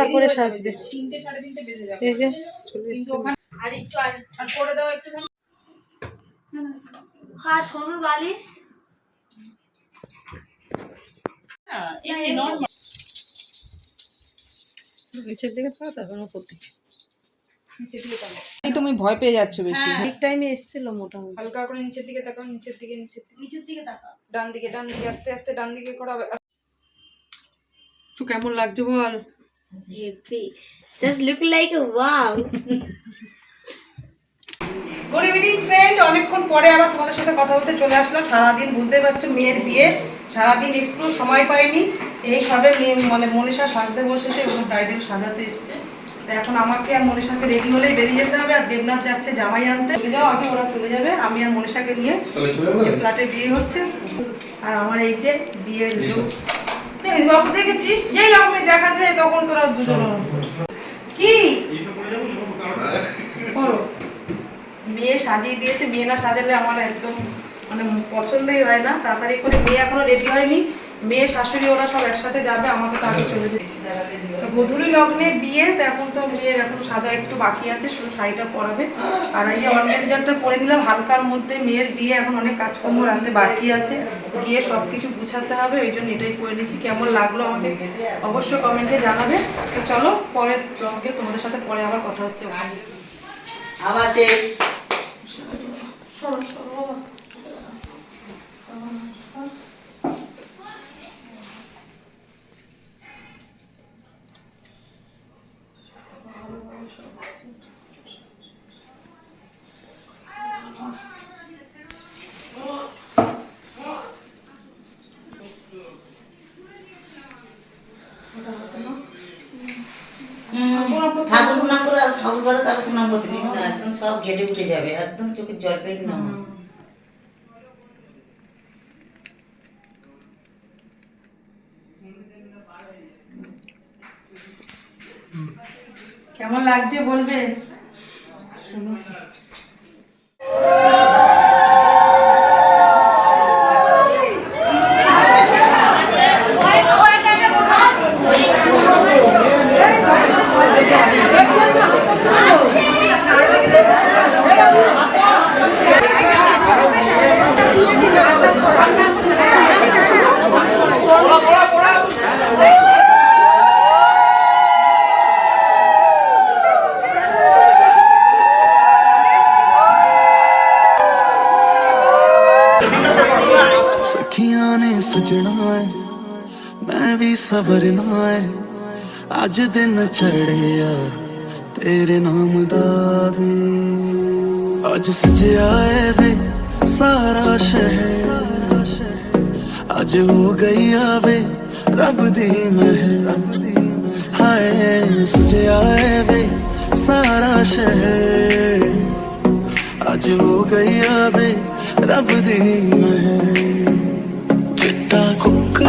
তারপরে সাজবে। এই যে করে হ্যাঁ বালিশ। নিচের দিকে পা তারপর দিকে। তুমি ভয় পেয়ে যাচ্ছ বেশি। ঠিক টাইমে এসেছিল মোটামুটি। হালকা করে নিচের দিকে তাকাও নিচের দিকে নিচের দিকে। নিচের দিকে তাকাও। ডান দিকে ডান দিকে আস্তে আস্তে ডান দিকে করাবে। তো কেমন লাগছে বল? Heavy just look like wow good evening friend অনেকক্ষণ পরে আবার তোমাদের সাথে কথা বলতে চলে আসলাম। সারাদিন বুঝতে পারছ মেয়ের বিয়ে। সারাদিন একটু সময় পাইনি। এই সবে মেয়ে মানে মনীষা সাজতে বসেছে এবং ব্রাইডাল সাজাতে এসছে। তো এখন আমাকে আর মনীষাকে রেডি হলেই বেরিয়ে যেতে হবে আর দেবনাথ যাচ্ছে জামাই আনতে। চলে যাও আগে ওরা চলে যাবে। আমি আর মনীষাকে নিয়ে যে ফ্ল্যাটে বিয়ে হচ্ছে। আর আমার এই যে বিয়ের look। বাবু দেখেছিস? যেই আমি দেখা যায় তখন তোরা দুজন কি? মেয়ে সাজিয়ে দিয়েছে মেয়ে না সাজালে আমার একদম মানে পছন্দই হয় না তাড়াতাড়ি করে মেয়ে এখনও রেডি হয়নি। মেয়ে শাশুড়ি ওরা সব একসাথে যাবে আমাকে তো আগে চলে যেতে তো গধূলি লগ্নে বিয়ে তো এখন তো মেয়ের এখন সাজা একটু বাকি আছে শুধু শাড়িটা পরাবে। আর এই অর্গেঞ্জারটা পরে নিলাম হালকার মধ্যে মেয়ের বিয়ে এখন অনেক কাজকর্ম রাখতে বাকি আছে। গিয়ে সব কিছু গুছাতে হবে ওই জন্য এটাই করে নিচ্ছি কেমন লাগল আমাকে অবশ্যই কমেন্টে জানাবে। তো চলো পরের ব্লগে তোমাদের সাথে পরে আবার কথা হচ্ছে। আবার সেই ঘেটে উঠে যাবে একদম চোখের জল পেট না। কেমন লাগছে বলবে? ਸਖੀਆਂ ਨੇ ਸਜਣਾ ਏ, ਮੈਂ ਵੀ ਸਬਰਨਾ ਏ। ਅੱਜ ਦਿਨ ਚੜਿਆ ਤੇਰੇ ਨਾਮ ਦਾ ਵੀ। ਅੱਜ ਸਜਿਆ ਏ ਵੇ ਸਾਰਾ ਸ਼ਹਿਰ। ਅੱਜ ਹੋ ਗਈ ਆਵੇ ਰੱਬ ਦੀ ਮਹਿਰ। ਹਾਏ, ਸਜਿਆ ਏ ਵੇ ਸਾਰਾ ਸ਼ਹਿਰ। ਅੱਜ ਹੋ ਗਈ ਆਵੇ ਰੱਬ ਦੇ ਮੈਂ ਚਿੱਟਾ ਕੁੱਕਰ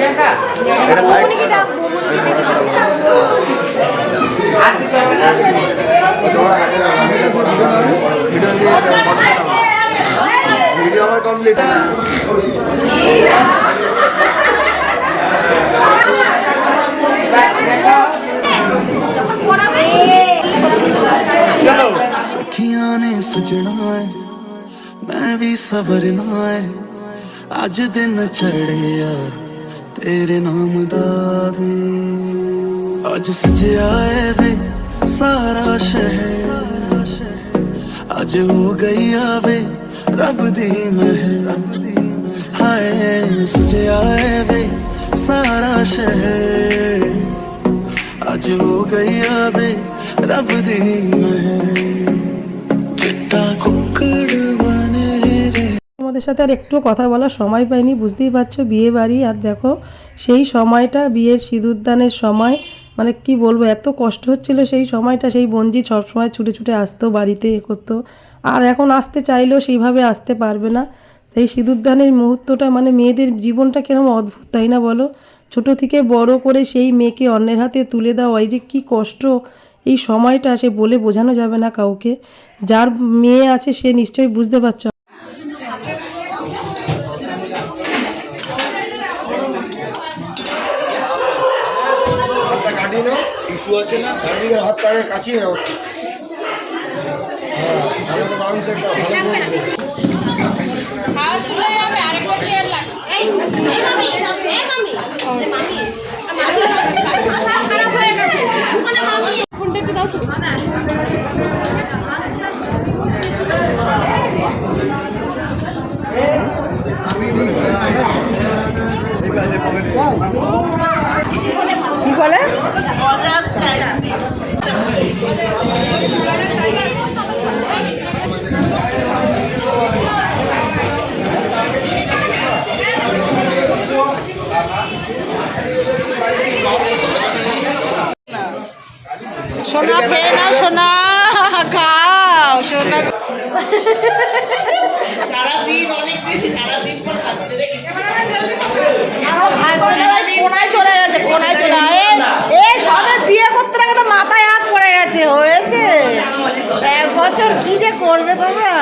এটা ने? सजना है मैं भी सबर ना है। अज दिन चढ़िया ਤੇਰੇ ਨਾਮ ਦਾ ਵੇ ਅੱਜ ਸਜਿਆ ਏ ਵੇ ਸਾਰਾ ਸ਼ਹਿਰ। ਅੱਜ ਹੋ ਗਈ ਆਵੇ ਰੱਬ ਦੀ ਮਹਿਰ। ਹਾਏ, ਸਜਿਆ ਏ ਵੇ ਸਾਰਾ ਸ਼ਹਿਰ। ਅੱਜ ਹੋ ਗਈ ਆਵੇ ਰੱਬ ਦੀ ਮਹਿਰ। ਚਿੱਟਾ ਕੋ আমাদের সাথে আর একটু কথা বলার সময় পাইনি, বুঝতেই পারছ বিয়ে বাড়ি আর দেখো, সেই সময়টা, বিয়ের সিঁদুরদানের সময় মানে কি বলব, এত কষ্ট হচ্ছিল সেই সময়টা, সেই বঞ্জি সবসময় ছুটে ছুটে আসতো, বাড়িতে এ করতো। আর এখন আসতে চাইলেও সেইভাবে আসতে পারবে না। তাই সিঁদুরদানের মুহূর্তটা মানে মেয়েদের জীবনটা কীরকম অদ্ভুত, তাই না বলো? ছোট থেকে বড় করে সেই মেয়েকে অন্যের হাতে তুলে দেওয়া, এই যে কি কষ্ট, এই সময়টা সে বলে বোঝানো যাবে না কাউকে। যার মেয়ে আছে সে নিশ্চয়ই বুঝতে পারছ ইস্যু আছে না? চারদিকে হাতটা আগে কাছিয়ে নাও কি বলে? সোনা খেয়ে নাও সোনা। খাও সোনা কোনায় চলে গেছে কোনায় চলে এ সবে বিয়ে করতে লাগে তো মাথায় হাত পড়ে গেছে হয়েছে? এক বছর কি যে করবে তোমরা?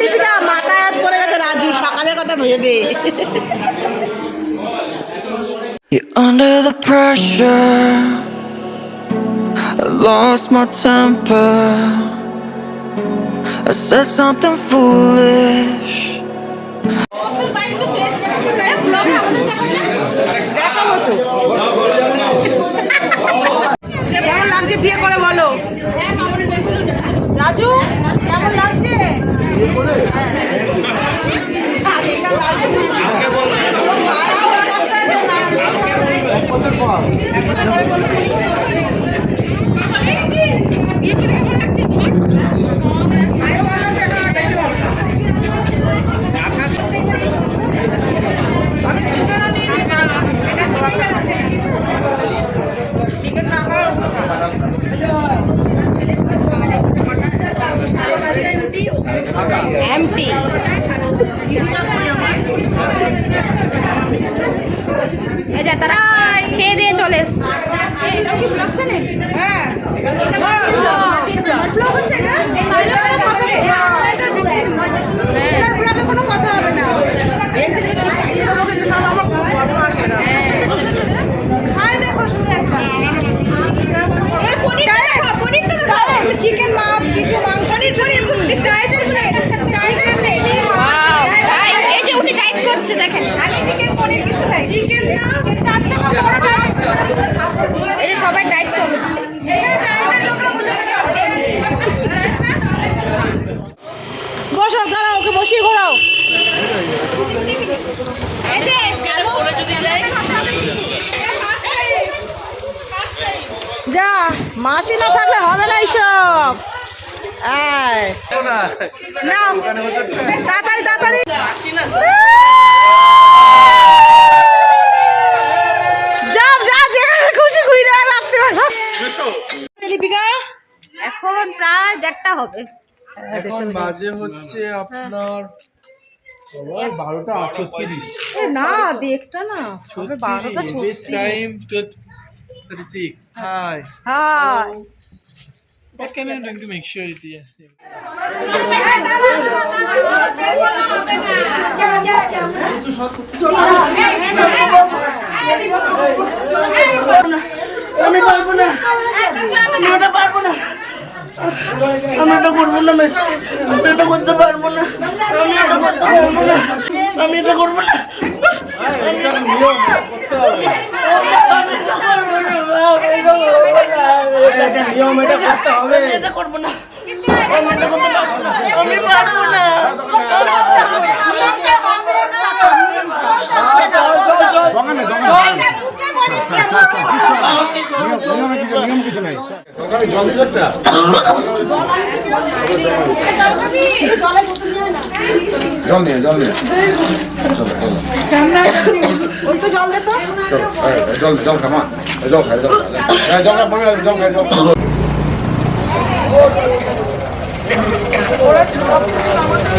লিপিকা মাথায় হাত পড়ে গেছে রাজু সকালের কথা ভেবে। You're under the pressure. I lost my temper. I said something foolish. মাসি না থাকলে হবে না এইসব। আয় তাড়াতাড়ি তাড়াতাড়ি। যাও যা যেখানে খুশি ঘুরে রাখতে পারো। লিপিকা এখন প্রায় দেড়টা হবে। এখন বাজে হচ্ছে আপনার বারোটা আটত্রিশ না দেখটা না। বারোটা time thirty six hi hi What can I do to make sure it. is? আমি পারব না আমি ওটা পারব না আমি এটা করব না বেশ আমি এটা করতে পারব না আমি এটা করতে পারব না আমি এটা করব না নিয়ম এটা করতে হবে এটা করব না আমি করতে পারব না আমি পারব না দোকানে দোকানে নিয়মে কিছু নিয়ম কিছু নাই সরকারি জল নিয়ে জল নিয়ে জল জল খামা জল খাই জল খাই জল খাই জল খাই ওরা সব কিছু আমাদের